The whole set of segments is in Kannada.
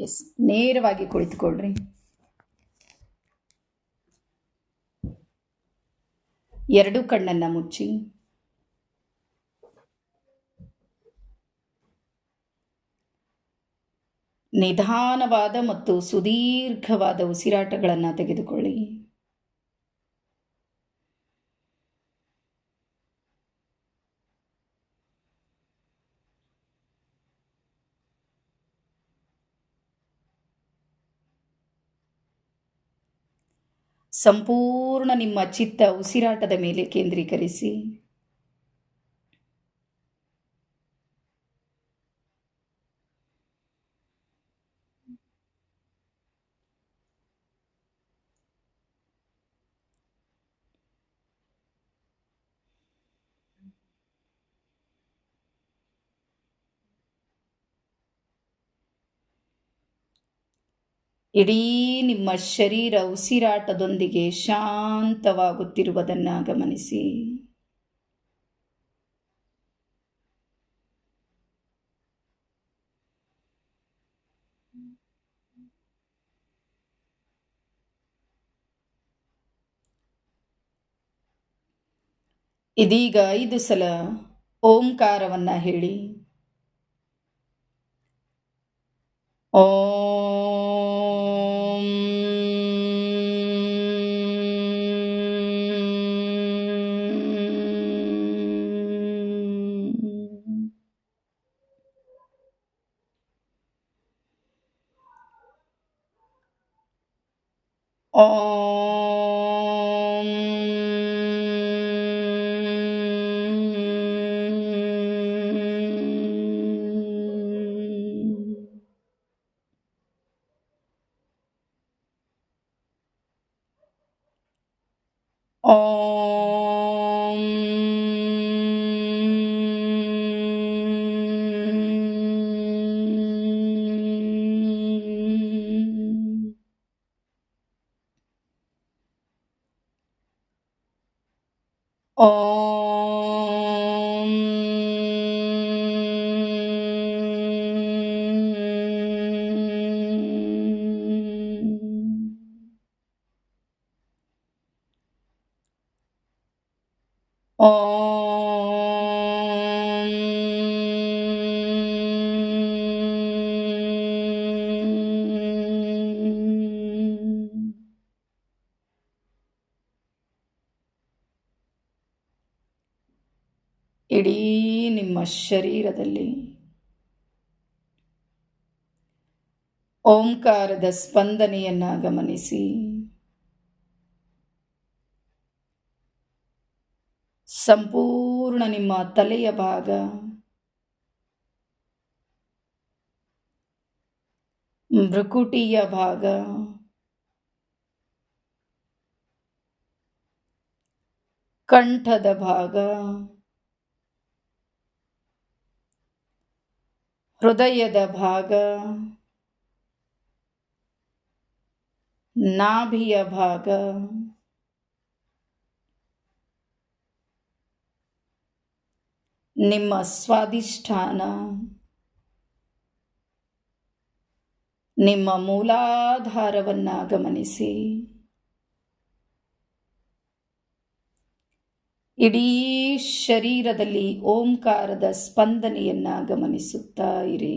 ಎಸ್ ನೇರವಾಗಿ ಕುಳಿತುಕೊಳ್ಳ್ರಿ. ಎರಡು ಕಣ್ಣನ್ನು ಮುಚ್ಚಿ. ನಿಧಾನವಾದ ಮತ್ತು ಸುದೀರ್ಘವಾದ ಉಸಿರಾಟಗಳನ್ನು ತೆಗೆದುಕೊಳ್ಳಿ. ಸಂಪೂರ್ಣ ನಿಮ್ಮ ಚಿತ್ತ ಉಸಿರಾಟದ ಮೇಲೆ ಕೇಂದ್ರೀಕರಿಸಿ. ಇಡೀ ನಿಮ್ಮ ಶರೀರ ಉಸಿರಾಟದೊಂದಿಗೆ ಶಾಂತವಾಗುತ್ತಿರುವುದನ್ನು ಗಮನಿಸಿ. ಇದೀಗ ಐದು ಸಲ ಓಂಕಾರವನ್ನ ಹೇಳಿ. ಓಂ ಓಂ ಇಡೀ ನಿಮ್ಮ ಶರೀರದಲ್ಲಿ ಓಂಕಾರದ ಸ್ಪಂದನೆಯನ್ನ ಗಮನಿಸಿ. ಸಂಪೂರ್ಣ ನಿಮ್ಮ ತಲೆಯ ಭಾಗ ಮೃಕುಟಿಯ ಭಾಗ ಕಂಠದ ಭಾಗ ಹೃದಯದ ಭಾಗ ನಾಭಿಯ ಭಾಗ ನಿಮ್ಮ ಸ್ವಾದಿಷ್ಠಾನ ನಿಮ್ಮ ಮೂಲಾಧಾರವನ್ನ ಗಮನಿಸಿ ಇಡೀ ಶರೀರದಲ್ಲಿ ಓಂಕಾರದ ಸ್ಪಂದನೆಯನ್ನ ಗಮನಿಸುತ್ತಾ ಇರಿ.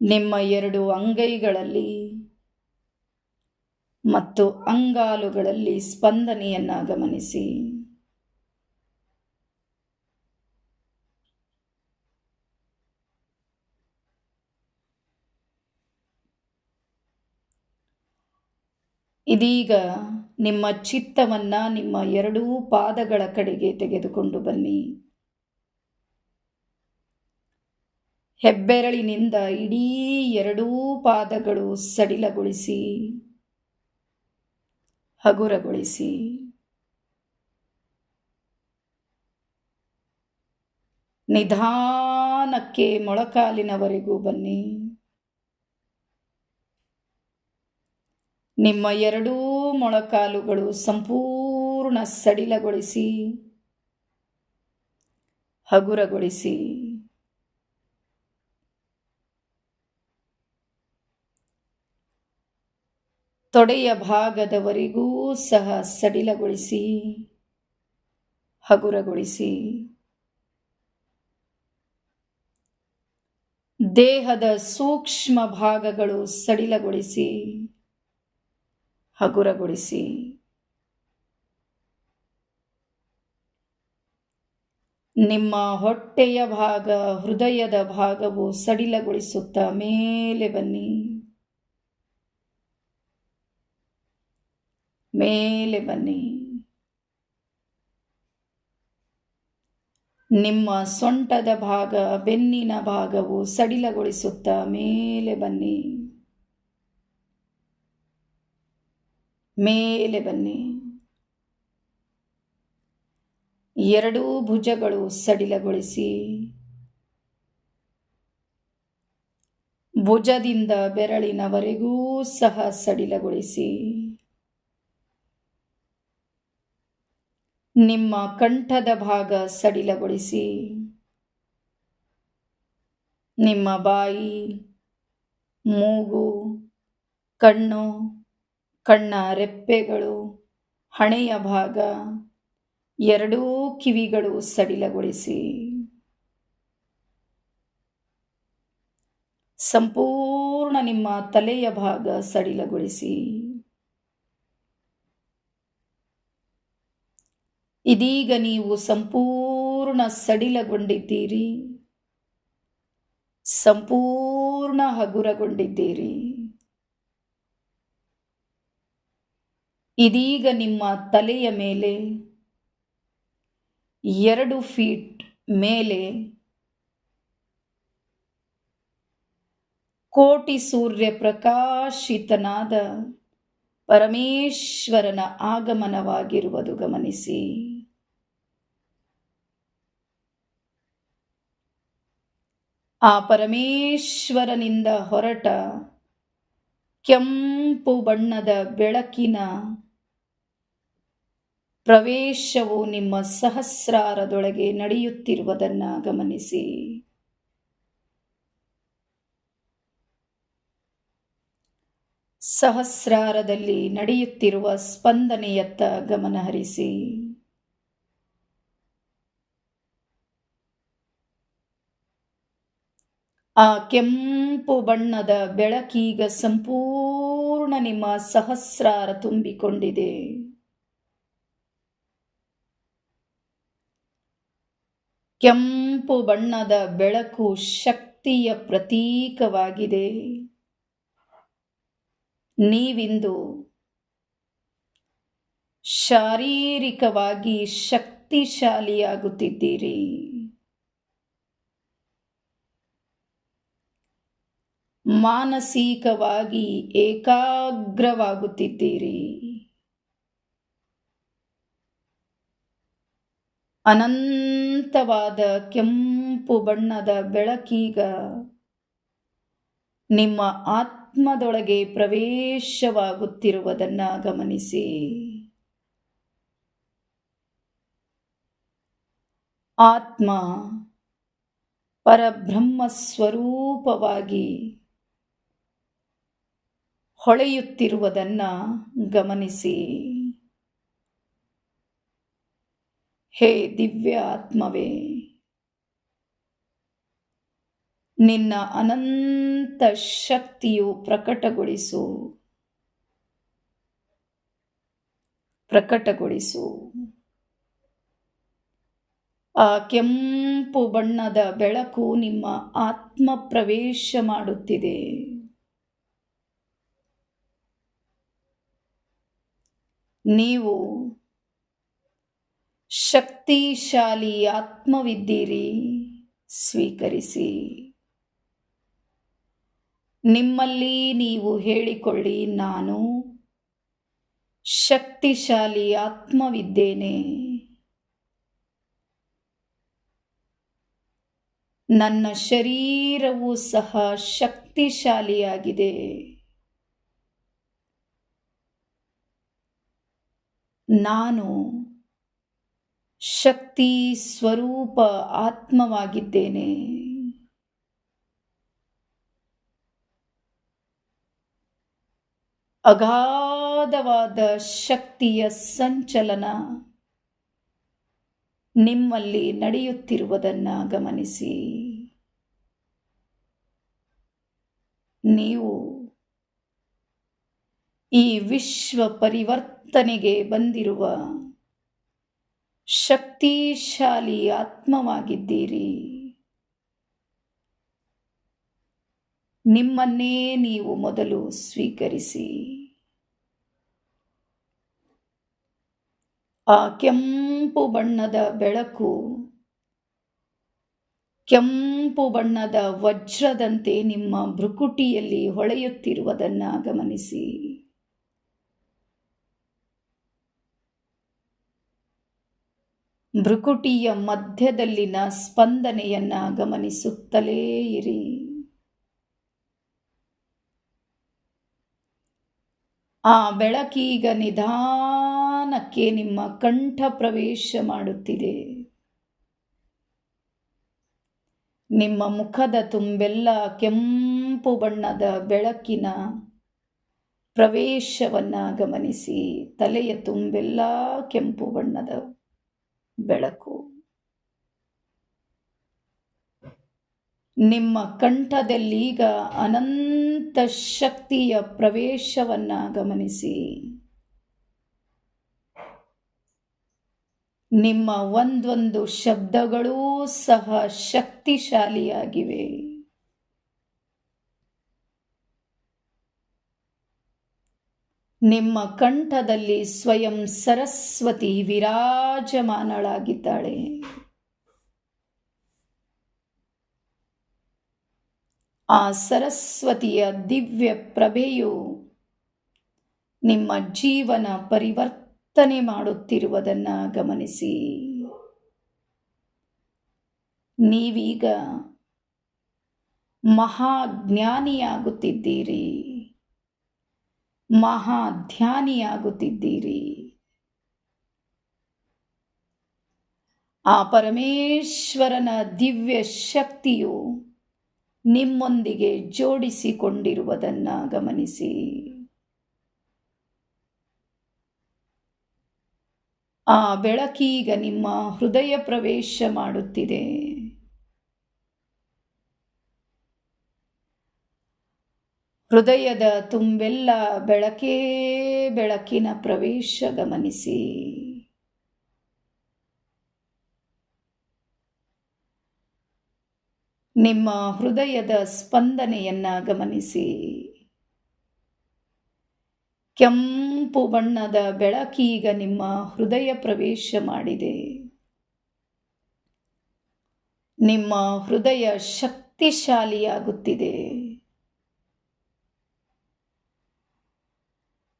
ನಿಮ್ಮ ಎರಡು ಅಂಗೈಗಳಲ್ಲಿ ಮತ್ತು ಅಂಗಾಲುಗಳಲ್ಲಿ ಸ್ಪಂದನೆಯನ್ನ ಗಮನಿಸಿ. ಇದೀಗ ನಿಮ್ಮ ಚಿತ್ತವನ್ನ ನಿಮ್ಮ ಎರಡೂ ಪಾದಗಳ ಕಡೆಗೆ ತೆಗೆದುಕೊಂಡು ಬನ್ನಿ. ಹೆಬ್ಬೆರಳಿನಿಂದ ಇಡೀ ಎರಡೂ ಪಾದಗಳು ಸಡಿಲಗೊಳಿಸಿ, ಹಗುರಗೊಳಿಸಿ. ನಿಧಾನಕ್ಕೆ ಮೊಳಕಾಲಿನವರೆಗೂ ಬನ್ನಿ. ನಿಮ್ಮ ಎರಡೂ ಮೊಳಕಾಲುಗಳು ಸಂಪೂರ್ಣ ಸಡಿಲಗೊಳಿಸಿ ಹಗುರಗೊಳಿಸಿ. ತೊಡೆಯ ಭಾಗದವರೆಗೂ ಸಹ ಸಡಿಲಗೊಳಿಸಿ ಹಗುರಗೊಳಿಸಿ. ದೇಹದ ಸೂಕ್ಷ್ಮ ಭಾಗಗಳು ಸಡಿಲಗೊಳಿಸಿ ಹಗುರಗೊಳಿಸಿ. ನಿಮ್ಮ ಹೊಟ್ಟೆಯ ಭಾಗ, ಹೃದಯದ ಭಾಗವು ಸಡಿಲಗೊಳಿಸುತ್ತಾ ಮೇಲೆ ಬನ್ನಿ. ಮೇಲೆ ಬನ್ನಿ. ನಿಮ್ಮ ಸೊಂಟದ ಭಾಗ, ಬೆನ್ನಿನ ಭಾಗವು ಸಡಿಲಗೊಳಿಸುತ್ತಾ ಮೇಲೆ ಬನ್ನಿ. ಮೇಲೆ ಬನ್ನಿ. ಎರಡೂ ಭುಜಗಳು ಸಡಿಲಗೊಳಿಸಿ. ಭುಜದಿಂದ ಬೆರಳಿನವರೆಗೂ ಸಹ ಸಡಿಲಗೊಳಿಸಿ. ನಿಮ್ಮ ಕಂಠದ ಭಾಗ ಸಡಿಲಗೊಳಿಸಿ. ನಿಮ್ಮ ಬಾಯಿ, ಮೂಗು, ಕಣ್ಣು ಕಣ್ಣ ರೆಪ್ಪೆಗಳು, ಹಣೆಯ ಭಾಗ, ಎರಡೂ ಕಿವಿಗಳು ಸಡಿಲಗೊಳಿಸಿ. ಸಂಪೂರ್ಣ ನಿಮ್ಮ ತಲೆಯ ಭಾಗ ಸಡಿಲಗೊಳಿಸಿ. ಇದೀಗ ನೀವು ಸಂಪೂರ್ಣ ಸಡಿಲಗೊಂಡಿದ್ದೀರಿ. ಸಂಪೂರ್ಣ ಹಗುರಗೊಂಡಿದ್ದೀರಿ. ಇದೀಗ ನಿಮ್ಮ ತಲೆಯ ಮೇಲೆ ಎರಡು ಫೀಟ್ ಮೇಲೆ ಕೋಟಿ ಸೂರ್ಯ ಪ್ರಕಾಶಿತನಾದ ಪರಮೇಶ್ವರನ ಆಗಮನವಾಗಿರುವುದು ಗಮನಿಸಿ. ಆ ಪರಮೇಶ್ವರನಿಂದ ಹೊರಟ ಕೆಂಪು ಬಣ್ಣದ ಬೆಳಕಿನ ಪ್ರವೇಶವು ನಿಮ್ಮ ಸಹಸ್ರಾರದೊಳಗೆ ನಡೆಯುತ್ತಿರುವುದನ್ನು ಗಮನಿಸಿ. ಸಹಸ್ರಾರದಲ್ಲಿ ನಡೆಯುತ್ತಿರುವ ಸ್ಪಂದನೆಯತ್ತ ಗಮನಹರಿಸಿ. ಆ ಕೆಂಪು ಬಣ್ಣದ ಬೆಳಕೀಗ ಸಂಪೂರ್ಣ ನಿಮ್ಮ ಸಹಸ್ರಾರ ತುಂಬಿಕೊಂಡಿದೆ. ಕೆಂಪು ಬಣ್ಣದ ಬೆಳಕು ಶಕ್ತಿಯ ಪ್ರತೀಕವಾಗಿದೆ. ನೀವಿಂದು ಶಾರೀರಿಕವಾಗಿ ಶಕ್ತಿಶಾಲಿಯಾಗುತ್ತಿದ್ದೀರಿ. ಮಾನಸಿಕವಾಗಿ ಏಕಾಗ್ರವಾಗುತ್ತಿದ್ದೀರಿ. ಅನಂತವಾದ ಕೆಂಪು ಬಣ್ಣದ ಬೆಳಕೀಗ ನಿಮ್ಮ ಆತ್ಮದೊಳಗೆ ಪ್ರವೇಶವಾಗುತ್ತಿರುವುದನ್ನು ಗಮನಿಸಿ. ಆತ್ಮ ಪರಬ್ರಹ್ಮ ಸ್ವರೂಪವಾಗಿ ಹೊಳೆಯುತ್ತಿರುವುದನ್ನು ಗಮನಿಸಿ. ಹೇ ದಿವ್ಯ ಆತ್ಮವೇ ನಿನ್ನ ಅನಂತ ಶಕ್ತಿಯು ಪ್ರಕಟಗೊಳಿಸು. ಪ್ರಕಟಗೊಳಿಸು. ಆ ಕೆಂಪು ಬಣ್ಣದ ಬೆಳಕು ನಿಮ್ಮ ಆತ್ಮ ಪ್ರವೇಶ ಮಾಡುತ್ತಿದೆ. ನೀವು ಶಕ್ತಿಶಾಲಿ ಆತ್ಮವಿದ್ದೀರಿ ಸ್ವೀಕರಿಸಿ. ನಿಮ್ಮಲ್ಲಿ ನೀವು ಹೇಳಿಕೊಳ್ಳಿ ನಾನು ಶಕ್ತಿಶಾಲಿ ಆತ್ಮವಿದ್ದೇನೆ. ನನ್ನ ಶರೀರವು ಸಹ ಶಕ್ತಿಶಾಲಿಯಾಗಿದೆ. ನಾನು ಶಕ್ತಿ ಸ್ವರೂಪ ಆತ್ಮವಾಗಿದ್ದೇನೆ. ಅಗಾಧವಾದ ಶಕ್ತಿಯ ಸಂಚಲನ ನಿಮ್ಮಲ್ಲಿ ನಡೆಯುತ್ತಿರುವುದನ್ನು ಗಮನಿಸಿ. ನೀವು ಈ ವಿಶ್ವ ಪರಿವರ್ತನೆಗೆ ಬಂದಿರುವ ಶಕ್ತಿಶಾಲಿ ಆತ್ಮವಾಗಿದ್ದೀರಿ. ನಿಮ್ಮನ್ನೇ ನೀವು ಮೊದಲು ಸ್ವೀಕರಿಸಿ. ಆ ಕೆಂಪು ಬಣ್ಣದ ಬೆಳಕು ಕೆಂಪು ಬಣ್ಣದ ವಜ್ರದಂತೆ ನಿಮ್ಮ ಭ್ರುಕುಟಿಯಲ್ಲಿ ಹೊಳೆಯುತ್ತಿರುವುದನ್ನು ಗಮನಿಸಿ. ಭ್ರುಕುಟಿಯ ಮಧ್ಯದಲ್ಲಿನ ಸ್ಪಂದನೆಯನ್ನ ಗಮನಿಸುತ್ತಲೇ ಇರಿ. ಆ ಬೆಳಕೀಗ ನಿಧಾನಕ್ಕೆ ನಿಮ್ಮ ಕಂಠ ಪ್ರವೇಶ ಮಾಡುತ್ತಿದೆ. ನಿಮ್ಮ ಮುಖದ ತುಂಬೆಲ್ಲ ಕೆಂಪು ಬಣ್ಣದ ಬೆಳಕಿನ ಪ್ರವೇಶವನ್ನ ಗಮನಿಸಿ ತಲೆಯ ತುಂಬೆಲ್ಲ ಕೆಂಪು ಬಣ್ಣದ ಬೆಳಕು. ನಿಮ್ಮ ಕಂಠದಲ್ಲೀಗ ಅನಂತ ಶಕ್ತಿಯ ಪ್ರವೇಶವನ್ನ ಗಮನಿಸಿ. ನಿಮ್ಮ ಒಂದೊಂದು ಶಬ್ದಗಳೂ ಸಹ ಶಕ್ತಿಶಾಲಿಯಾಗಿವೆ. ನಿಮ್ಮ ಕಂಠದಲ್ಲಿ ಸ್ವಯಂ ಸರಸ್ವತಿ ವಿರಾಜಮಾನಳಾಗಿದ್ದಾಳೆ. ಆ ಸರಸ್ವತಿಯ ದಿವ್ಯ ಪ್ರಭೆಯು ನಿಮ್ಮ ಜೀವನ ಪರಿವರ್ತನೆ ಮಾಡುತ್ತಿರುವುದನ್ನ ಗಮನಿಸಿ. ನೀವೀಗ ಮಹಾಜ್ಞಾನಿಯಾಗುತ್ತಿದ್ದೀರಿ. ಮಹಾಧ್ಯಾನಿಯಾಗುತ್ತಿದ್ದೀರಿ ಆ ಪರಮೇಶ್ವರನ ದಿವ್ಯ ಶಕ್ತಿಯು ನಿಮ್ಮೊಂದಿಗೆ ಜೋಡಿಸಿಕೊಂಡಿರುವುದನ್ನು ಗಮನಿಸಿ. ಆ ಬೆಳಕೀಗ ನಿಮ್ಮ ಹೃದಯ ಪ್ರವೇಶ ಮಾಡುತ್ತಿದೆ. ಹೃದಯದ ತುಂಬೆಲ್ಲ ಬೆಳಕೇ ಬೆಳಕಿನ ಪ್ರವೇಶ ಗಮನಿಸಿ. ನಿಮ್ಮ ಹೃದಯದ ಸ್ಪಂದನೆಯನ್ನ ಗಮನಿಸಿ. ಕೆಂಪು ಬಣ್ಣದ ಬೆಳಕೀಗ ನಿಮ್ಮ ಹೃದಯ ಪ್ರವೇಶ ಮಾಡಿದೆ. ನಿಮ್ಮ ಹೃದಯ ಶಕ್ತಿಶಾಲಿಯಾಗುತ್ತಿದೆ.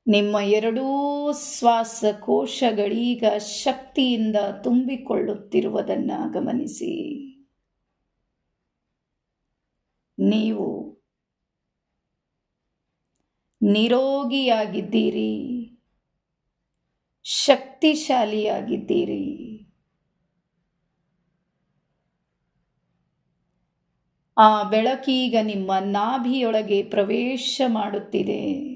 ನಿಮ್ಮ ಎರಡೂ ಶ್ವಾಸಕೋಶಗಳೀಗ ಶಕ್ತಿಯಿಂದ ತುಂಬಿಕೊಳ್ಳುತ್ತಿರುವುದನ್ನು ಗಮನಿಸಿ. ನೀವು ನಿರೋಗಿಯಾಗಿದ್ದೀರಿ, ಶಕ್ತಿಶಾಲಿಯಾಗಿದ್ದೀರಿ. ಆ ಬೆಳಕೀಗ ನಿಮ್ಮ ನಾಭಿಯೊಳಗೆ ಪ್ರವೇಶ ಮಾಡುತ್ತಿದೆ.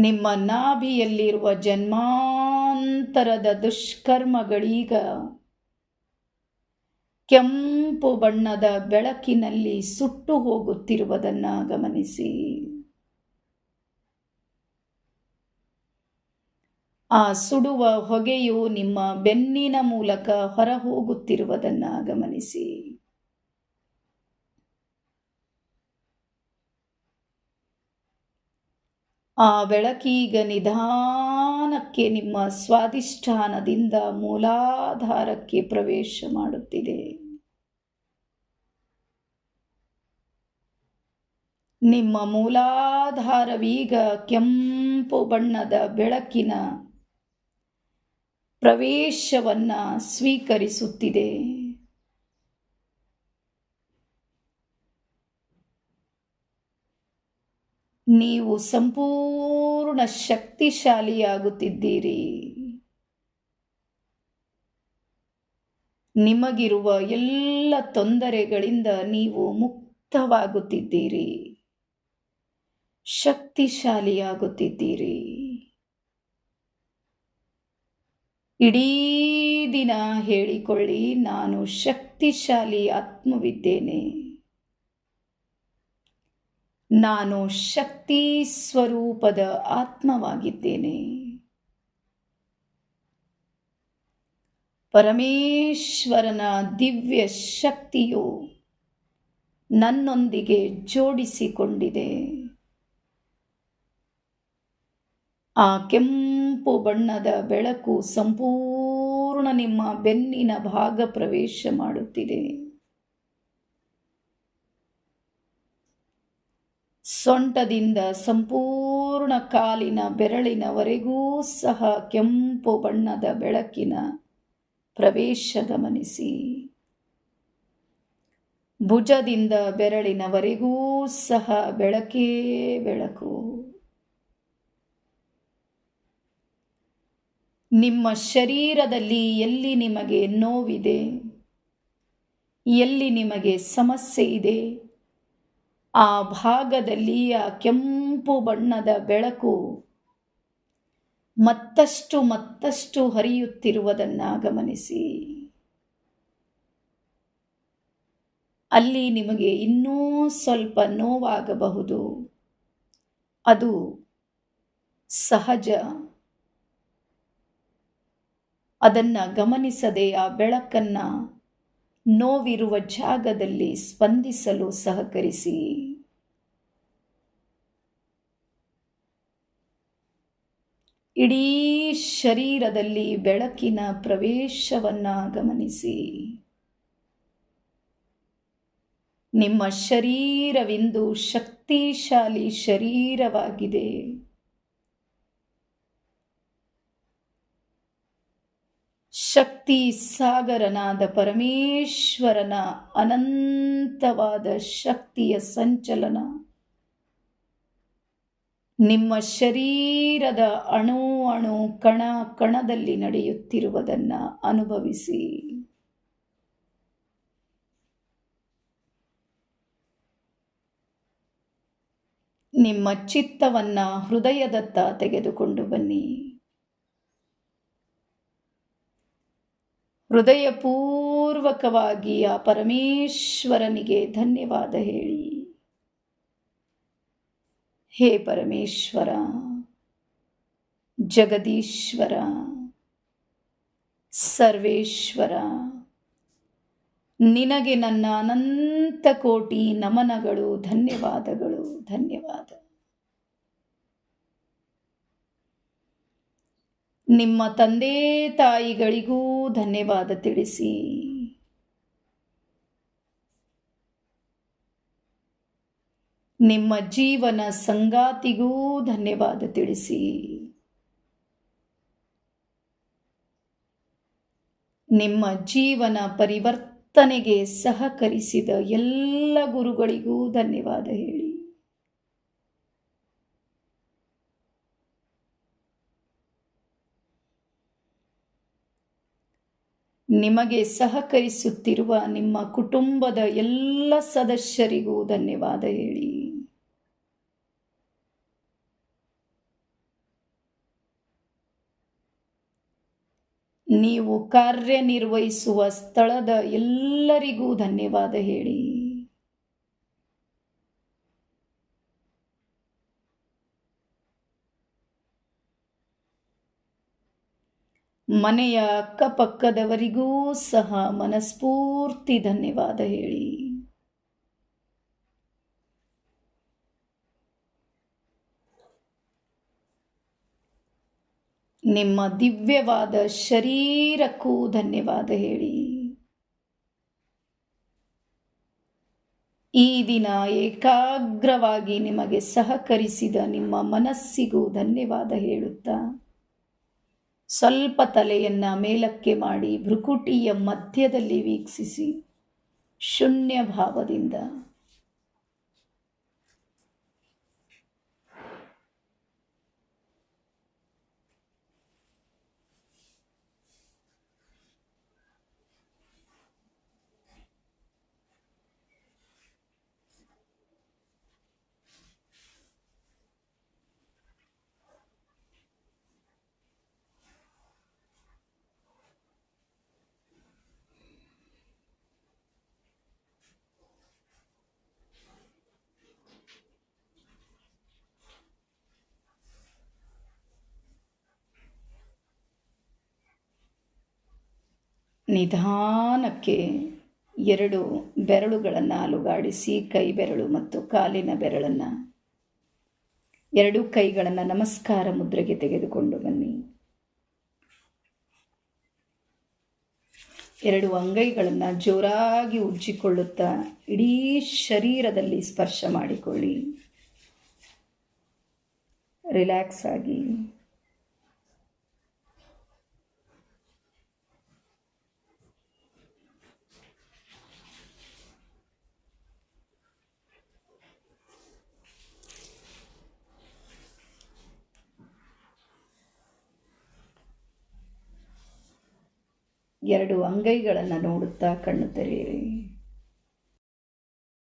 ನಿಮ್ಮ ನಾಭಿಯಲ್ಲಿರುವ ಜನ್ಮಾಂತರದ ದುಷ್ಕರ್ಮಗಳೀಗ ಕೆಂಪು ಬಣ್ಣದ ಬೆಳಕಿನಲ್ಲಿ ಸುಟ್ಟು ಹೋಗುತ್ತಿರುವುದನ್ನ ಗಮನಿಸಿ. ಆ ಸುಡುವ ಹೊಗೆಯು ನಿಮ್ಮ ಬೆನ್ನಿನ ಮೂಲಕ ಹೊರ ಹೋಗುತ್ತಿರುವುದನ್ನ ಗಮನಿಸಿ. ಆ ಬೆಳಕೀಗ ನಿಧಾನಕ್ಕೆ ನಿಮ್ಮ ಸ್ವಾಧಿಷ್ಠಾನದಿಂದ ಮೂಲಾಧಾರಕ್ಕೆ ಪ್ರವೇಶ ಮಾಡುತ್ತಿದೆ. ನಿಮ್ಮ ಮೂಲಾಧಾರವೀಗ ಕೆಂಪು ಬಣ್ಣದ ಬೆಳಕಿನ ಪ್ರವೇಶವನ್ನ ಸ್ವೀಕರಿಸುತ್ತಿದೆ. ನೀವು ಸಂಪೂರ್ಣ ಶಕ್ತಿಶಾಲಿಯಾಗುತ್ತಿದ್ದೀರಿ. ನಿಮಗಿರುವ ಎಲ್ಲ ತೊಂದರೆಗಳಿಂದ ನೀವು ಮುಕ್ತವಾಗುತ್ತಿದ್ದೀರಿ. ಶಕ್ತಿಶಾಲಿಯಾಗುತ್ತಿದ್ದೀರಿ. ಇಡೀ ದಿನ ಹೇಳಿಕೊಳ್ಳಿ, ನಾನು ಶಕ್ತಿಶಾಲಿ ಆತ್ಮವಿದ್ದೇನೆ. ನಾನು ಶಕ್ತಿ ಸ್ವರೂಪದ ಆತ್ಮವಾಗಿದ್ದೇನೆ. ಪರಮೇಶ್ವರನ ದಿವ್ಯ ಶಕ್ತಿಯು ನನ್ನೊಂದಿಗೆ ಜೋಡಿಸಿಕೊಂಡಿದೆ. ಆ ಕೆಂಪು ಬಣ್ಣದ ಬೆಳಕು ಸಂಪೂರ್ಣ ನಿಮ್ಮ ಬೆನ್ನಿನ ಭಾಗ ಪ್ರವೇಶ ಮಾಡುತ್ತಿದೆ. ಸೊಂಟದಿಂದ ಸಂಪೂರ್ಣ ಕಾಲಿನ ಬೆರಳಿನವರೆಗೂ ಸಹ ಕೆಂಪು ಬಣ್ಣದ ಬೆಳಕಿನ ಪ್ರವೇಶ ಗಮನಿಸಿ. ಭುಜದಿಂದ ಬೆರಳಿನವರೆಗೂ ಸಹ ಬೆಳಕೇ ಬೆಳಕು. ನಿಮ್ಮ ಶರೀರದಲ್ಲಿ ಎಲ್ಲಿ ನಿಮಗೆ ನೋವಿದೆ? ಎಲ್ಲಿ ನಿಮಗೆ ಸಮಸ್ಯೆ ಇದೆ? ಆ ಭಾಗದಲ್ಲಿ ಆ ಕೆಂಪು ಬಣ್ಣದ ಬೆಳಕು ಮತ್ತಷ್ಟು ಮತ್ತಷ್ಟು ಹರಿಯುತ್ತಿರುವುದನ್ನು ಗಮನಿಸಿ. ಅಲ್ಲಿ ನಿಮಗೆ ಇನ್ನೂ ಸ್ವಲ್ಪ ನೋವಾಗಬಹುದು. ಅದು ಸಹಜ. ಅದನ್ನು ಗಮನಿಸದೆ ಆ ಬೆಳಕನ್ನು ನೋವಿರುವ ಜಾಗದಲ್ಲಿ ಸ್ಪಂದಿಸಲು ಸಹಕರಿಸಿ. ಇಡೀ ಶರೀರದಲ್ಲಿ ಬೆಳಕಿನ ಪ್ರವೇಶವನ್ನ ಗಮನಿಸಿ ನಿಮ್ಮ ಶರೀರವಿಂದು ಶಕ್ತಿಶಾಲಿ ಶರೀರವಾಗಿದೆ. ಶಕ್ತಿ ಸಾಗರನಾದ ಪರಮೇಶ್ವರನ ಅನಂತವಾದ ಶಕ್ತಿಯ ಸಂಚಲನ. ನಿಮ್ಮ ಶರೀರದ ಅಣು ಅಣು ಕಣ ಕಣದಲ್ಲಿ ನಡೆಯುತ್ತಿರುವುದನ್ನು ಅನುಭವಿಸಿ. ನಿಮ್ಮ ಚಿತ್ತವನ್ನ ಹೃದಯದತ್ತ ತೆಗೆದುಕೊಂಡು ಬನ್ನಿ. ಹೃದಯಪೂರ್ವಕವಾಗಿ ಆ ಪರಮೇಶ್ವರನಿಗೆ ಧನ್ಯವಾದ ಹೇಳಿ. ಹೇ ಪರಮೇಶ್ವರ, ಜಗದೀಶ್ವರ, ಸರ್ವೇಶ್ವರ, ನಿನಗೆ ನನ್ನ ಅನಂತ ಕೋಟಿ ನಮನಗಳು, ಧನ್ಯವಾದಗಳು, ಧನ್ಯವಾದ. ನಿಮ್ಮ ತಂದೆ ತಾಯಿಗಳಿಗೂ ಧನ್ಯವಾದ ತಿಳಿಸಿ. ನಿಮ್ಮ ಜೀವನ ಸಂಗಾತಿಗೂ ಧನ್ಯವಾದ ತಿಳಿಸಿ. ನಿಮ್ಮ ಜೀವನ ಪರಿವರ್ತನೆಗೆ ಸಹಕರಿಸಿದ ಎಲ್ಲ ಗುರುಗಳಿಗೂ ಧನ್ಯವಾದ ಹೇಳಿ. ನಿಮಗೆ ಸಹಕರಿಸುತ್ತಿರುವ ನಿಮ್ಮ ಕುಟುಂಬದ ಎಲ್ಲ ಸದಸ್ಯರಿಗೂ ಧನ್ಯವಾದ ಹೇಳಿ. ನೀವು ಕಾರ್ಯನಿರ್ವಹಿಸುವ ಸ್ಥಳದ ಎಲ್ಲರಿಗೂ ಧನ್ಯವಾದ ಹೇಳಿ. ಮನೆಯ ಅಕ್ಕಪಕ್ಕದವರಿಗೂ ಸಹ ಮನಸ್ಫೂರ್ತಿ ಧನ್ಯವಾದ ಹೇಳಿ. ನಿಮ್ಮ ದಿವ್ಯವಾದ ಶರೀರಕ್ಕೂ ಧನ್ಯವಾದ ಹೇಳಿ. ಈ ದಿನ ಏಕಾಗ್ರವಾಗಿ ನಿಮಗೆ ಸಹಕರಿಸಿದ ನಿಮ್ಮ ಮನಸ್ಸಿಗೂ ಧನ್ಯವಾದ ಹೇಳುತ್ತಾ. ಸ್ವಲ್ಪ ತಲೆಯನ್ನು ಮೇಲಕ್ಕೆ ಮಾಡಿ ಭ್ರುಕುಟಿಯ ಮಧ್ಯದಲ್ಲಿ ವೀಕ್ಷಿಸಿ ಶೂನ್ಯ ಭಾವದಿಂದ ನಿಧಾನಕ್ಕೆ ಎರಡು ಬೆರಳುಗಳನ್ನು ಅಲುಗಾಡಿಸಿ, ಕೈ ಬೆರಳು ಮತ್ತು ಕಾಲಿನ ಬೆರಳನ್ನು. ಎರಡು ಕೈಗಳನ್ನು ನಮಸ್ಕಾರ ಮುದ್ರೆಗೆ ತೆಗೆದುಕೊಂಡು ಬನ್ನಿ. ಎರಡು ಅಂಗೈಗಳನ್ನು ಜೋರಾಗಿ ಉಜ್ಜಿಕೊಳ್ಳುತ್ತಾ ಇಡೀ ಶರೀರದಲ್ಲಿ ಸ್ಪರ್ಶ ಮಾಡಿಕೊಳ್ಳಿ. ರಿಲ್ಯಾಕ್ಸ್ ಆಗಿ. ಎರಡು ಅಂಗೈಗಳನ್ನು ನೋಡುತ್ತಾ ಕಣ್ಣು ತೆರೆಯಿರಿ.